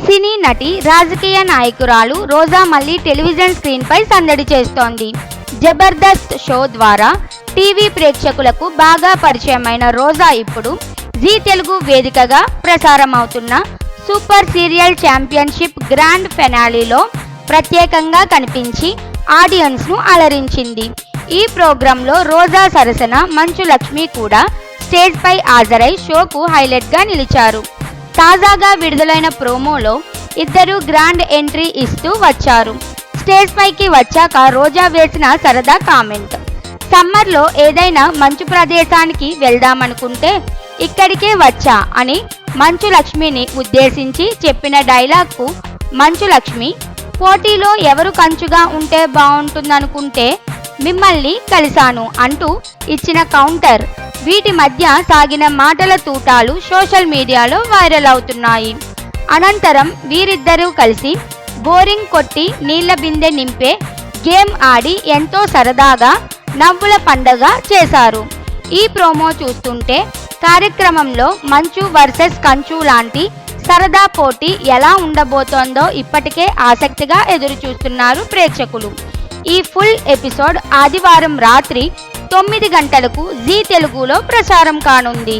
సినీ నటి రాజకీయ నాయకురాలు రోజా మళ్ళీ టెలివిజన్ స్క్రీన్పై సందడి చేస్తోంది. జబర్దస్త్ షో ద్వారా టీవీ ప్రేక్షకులకు బాగా పరిచయమైన రోజా ఇప్పుడు జీ తెలుగు వేదికగా ప్రసారమవుతున్న సూపర్ సీరియల్ ఛాంపియన్షిప్ గ్రాండ్ ఫెనాలీలో ప్రత్యేకంగా కనిపించి ఆడియన్స్ను అలరించింది. ఈ ప్రోగ్రాంలో రోజా సరసన మంచు లక్ష్మి కూడా స్టేజ్పై హాజరై షోకు హైలైట్గా నిలిచారు. తాజాగా విడుదలైన ప్రోమోలో ఇద్దరు గ్రాండ్ ఎంట్రీ ఇస్తూ వచ్చారు. స్టేజ్ పైకి వచ్చాక రోజా వేసిన సరదా కామెంట్. సమ్మర్లో ఏదైనా మంచు ప్రదేశానికి వెళ్దామనుకుంటే ఇక్కడికే వచ్చా అని మంచు లక్ష్మిని ఉద్దేశించి చెప్పిన డైలాగ్కు మంచు లక్ష్మి పోటీలో ఎవరు కంచుగా ఉంటే బాగుంటుందనుకుంటే మిమ్మల్ని కలిశాను అంటూ ఇచ్చిన కౌంటర్ వీటి మధ్య సాగిన మాటల తూటాలు సోషల్ మీడియాలో వైరల్ అవుతున్నాయి. అనంతరం వీరిద్దరూ కలిసి బోరింగ్ కొట్టి నీళ్ళ బిందె నింపే గేమ్ ఆడి ఎంతో సరదాగా నవ్వుల పండగ చేశారు. ఈ ప్రోమో చూస్తుంటే కార్యక్రమంలో మంచు వర్సెస్ కంచు లాంటి సరదా పోటీ ఎలా ఉండబోతోందో ఇప్పటికే ఆసక్తిగా ఎదురు చూస్తున్నారు ప్రేక్షకులు. ఈ ఫుల్ ఎపిసోడ్ ఆదివారం రాత్రి తొమ్మిది గంటలకు జీ తెలుగులో ప్రసారం కానుంది.